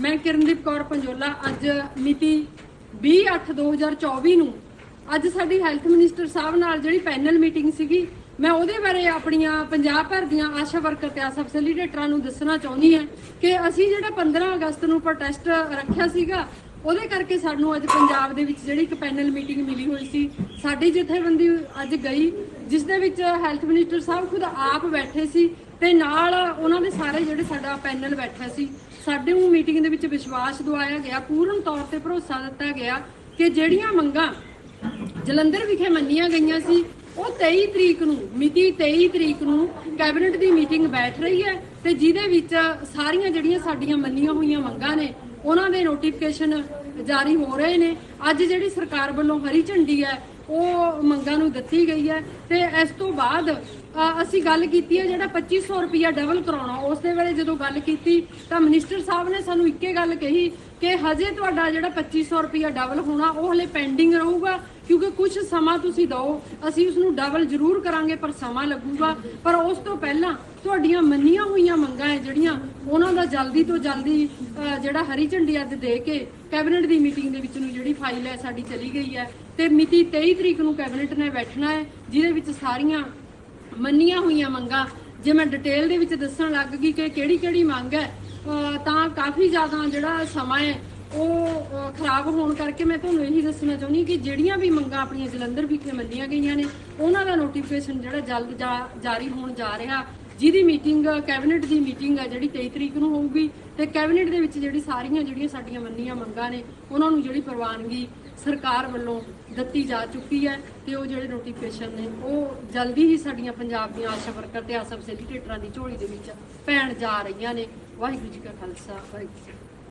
ਮੈਂ ਕਿਰਨਦੀਪ ਕੌਰ ਪੰਜੋਲਾ, ਅੱਜ ਮਿਤੀ 20/8/2024 ਨੂੰ ਅੱਜ ਸਾਡੀ ਹੈਲਥ ਮਿਨਿਸਟਰ ਸਾਹਿਬ ਨਾਲ ਜਿਹੜੀ ਪੈਨਲ ਮੀਟਿੰਗ ਸੀਗੀ, ਮੈਂ ਉਹਦੇ ਬਾਰੇ ਆਪਣੀਆਂ ਪੰਜਾਬ ਭਰ ਦੀਆਂ ਆਸ਼ਾ ਵਰਕਰ ਤੇ ਆਸਾ ਫੈਸਿਲੀਟੇਟਰਾਂ ਨੂੰ ਦੱਸਣਾ ਚਾਹੁੰਦੀ ਹਾਂ ਕਿ ਅਸੀਂ ਜਿਹੜਾ 15 ਅਗਸਤ ਨੂੰ ਪ੍ਰੋਟੈਸਟ ਰੱਖਿਆ ਸੀਗਾ, ਉਹਦੇ ਕਰਕੇ ਸਾਨੂੰ ਅੱਜ ਪੰਜਾਬ ਦੇ ਵਿੱਚ ਜਿਹੜੀ ਇੱਕ ਪੈਨਲ ਮੀਟਿੰਗ ਮਿਲੀ ਹੋਈ ਸੀ। ਸਾਡੀ ਜਥੇਬੰਦੀ ਅੱਜ ਗਈ, ਜਿਸ ਦੇ ਵਿੱਚ ਹੈਲਥ ਮਿਨਿਸਟਰ ਸਾਹਿਬ ਖੁਦ ਆਪ ਬੈਠੇ ਸੀ। ਤੇ ਨਾਲ ਉਹਨਾਂ ਦੇ ਸਾਰੇ ਜਿਹੜੇ ਸਾਡਾ ਪੈਨਲ ਬੈਠਾ ਸੀ, ਸਾਡੇ ਨੂੰ ਮੀਟਿੰਗ ਦੇ ਵਿੱਚ ਵਿਸ਼ਵਾਸ ਦਿਵਾਇਆ ਗਿਆ, ਪੂਰਨ ਤੌਰ ਤੇ ਭਰੋਸਾ ਦਿੱਤਾ ਗਿਆ ਕਿ ਜਿਹੜੀਆਂ ਮੰਗਾਂ ਜਲੰਧਰ ਵਿਖੇ ਮੰਨੀਆਂ ਗਈਆਂ ਸੀ, ਉਹ 23 ਤਰੀਕ ਨੂੰ, ਮਿਤੀ 23 ਤਰੀਕ ਨੂੰ ਕੈਬਨਿਟ ਦੀ ਮੀਟਿੰਗ ਬੈਠ ਰਹੀ ਹੈ ਤੇ ਜਿਹਦੇ ਵਿੱਚ ਸਾਰੀਆਂ ਜਿਹੜੀਆਂ ਸਾਡੀਆਂ ਮੰਨੀਆਂ ਹੋਈਆਂ ਮੰਗਾਂ ਨੇ, ਉਹਨਾਂ ਦੇ ਨੋਟੀਫਿਕੇਸ਼ਨ ਜਾਰੀ ਹੋ ਰਹੇ ਨੇ। ਅੱਜ ਜਿਹੜੀ ਸਰਕਾਰ ਵੱਲੋਂ ਹਰੀ ਝੰਡੀ ਹੈ ਉਹ ਮੰਗਾਂ ਨੂੰ ਦਿੱਤੀ ਗਈ ਹੈ ਤੇ ਇਸ ਤੋਂ ਬਾਅਦ ਅ, ਅਸੀਂ ਗੱਲ ਕੀਤੀ ਹੈ ਜਿਹੜਾ 2500 ਰੁਪਇਆ ਡਬਲ ਕਰਾਉਣਾ ਉਸ ਦੇ ਵੇਲੇ ਜਦੋਂ ਗੱਲ ਕੀਤੀ ਤਾਂ ਮਿਨਿਸਟਰ ਸਾਹਿਬ ਨੇ ਸਾਨੂੰ ਇੱਕੇ ਗੱਲ ਕਹੀ ਕਿ ਹਜੇ ਤੁਹਾਡਾ ਜਿਹੜਾ 2500 ਰੁਪਇਆ ਡਬਲ ਹੋਣਾ, ਉਹ ਹਲੇ ਪੈਂਡਿੰਗ ਰਹੂਗਾ, ਕਿਉਂਕਿ ਕੁਝ ਸਮਾਂ ਤੁਸੀਂ ਦਿਓ। ਅਸੀਂ ਉਸ ਨੂੰ ਡਬਲ ਜ਼ਰੂਰ ਕਰਾਂਗੇ, ਪਰ ਸਮਾਂ ਲੱਗੂਗਾ। ਪਰ ਉਸ ਤੋਂ ਪਹਿਲਾਂ ਤੁਹਾਡੀਆਂ ਮੰਨੀਆਂ ਹੋਈਆਂ ਮੰਗਾਂ ਹੈ ਜਿਹੜੀਆਂ, ਉਹਨਾਂ ਦਾ ਜਲਦੀ ਤੋਂ ਜਲਦੀ ਜਿਹੜਾ ਹਰੀ ਝੰਡੀ ਅੱਜ ਦੇ ਕੇ ਕੈਬਨਿਟ ਦੀ ਮੀਟਿੰਗ ਦੇ ਵਿੱਚ ਨੂੰ ਜਿਹੜੀ ਫਾਈਲ ਹੈ, ਸਾਡੀ ਚਲੀ ਗਈ ਹੈ। ਤੇ ਮਿਤੀ 23 ਤਰੀਕ ਨੂੰ ਕੈਬਨਿਟ ਨੇ ਬੈਠਣਾ ਹੈ, ਜਿਹਦੇ ਵਿੱਚ ਸਾਰੀਆਂ ਮੰਨੀਆਂ ਹੋਈਆਂ ਮੰਗਾਂ। ਜੇ ਮੈਂ ਡਿਟੇਲ ਦੇ ਵਿੱਚ ਦੱਸਣ ਲੱਗ ਗਈ ਕਿ ਕਿਹੜੀ ਕਿਹੜੀ ਮੰਗ ਹੈ ਤਾਂ ਕਾਫੀ ਜ਼ਿਆਦਾ ਜਿਹੜਾ ਸਮਾਂ ਹੈ, ਉਹ ਖਰਾਬ ਹੋਣ ਕਰਕੇ ਮੈਂ ਤੁਹਾਨੂੰ ਇਹੀ ਦੱਸਣਾ ਚਾਹੁੰਦੀ ਕਿ ਜਿਹੜੀਆਂ ਵੀ ਮੰਗਾਂ ਆਪਣੀਆਂ ਜਲੰਧਰ ਵਿਖੇ ਮੰਨੀਆਂ ਗਈਆਂ ਨੇ, ਉਹਨਾਂ ਦਾ ਨੋਟੀਫਿਕੇਸ਼ਨ ਜਿਹੜਾ ਜਲਦ ਜਾ- ਜਾਰੀ ਹੋਣ ਜਾ ਰਿਹਾ। ਜਿਹਦੀ ਮੀਟਿੰਗ, ਕੈਬਨਿਟ ਦੀ ਮੀਟਿੰਗ ਆ ਜਿਹੜੀ 23 ਤਰੀਕ ਨੂੰ ਹੋਊਗੀ ਤੇ ਕੈਬਨਿਟ ਦੇ ਵਿੱਚ ਜਿਹੜੀ ਸਾਰੀਆਂ ਜਿਹੜੀਆਂ ਸਾਡੀਆਂ ਮੰਨੀਆਂ ਮੰਗਾਂ ਨੇ, ਉਹਨਾਂ ਨੂੰ ਜਿਹੜੀ ਪ੍ਰਵਾਨਗੀ ਸਰਕਾਰ ਵੱਲੋਂ ਦਿੱਤੀ ਜਾ ਚੁੱਕੀ ਹੈ ਤੇ ਉਹ ਜਿਹੜੇ ਨੋਟੀਫਿਕੇਸ਼ਨ ਨੇ, ਉਹ ਜਲਦੀ ਹੀ ਸਾਡੀਆਂ ਪੰਜਾਬ ਦੀਆਂ ਆਸ਼ਾ ਵਰਕਰ ਤੇ ਆਸ਼ਾ ਫੈਸਿਲੀਟੇਟਰਾਂ ਦੀ ਝੋਲੀ ਦੇ ਵਿੱਚ ਪੈਣ ਜਾ ਰਹੀਆਂ ਨੇ। ਵਾਹਿਗੁਰੂ ਜੀ ਕਾ ਖਾਲਸਾ, ਵਾਹਿਗੁਰੂ ਜੀ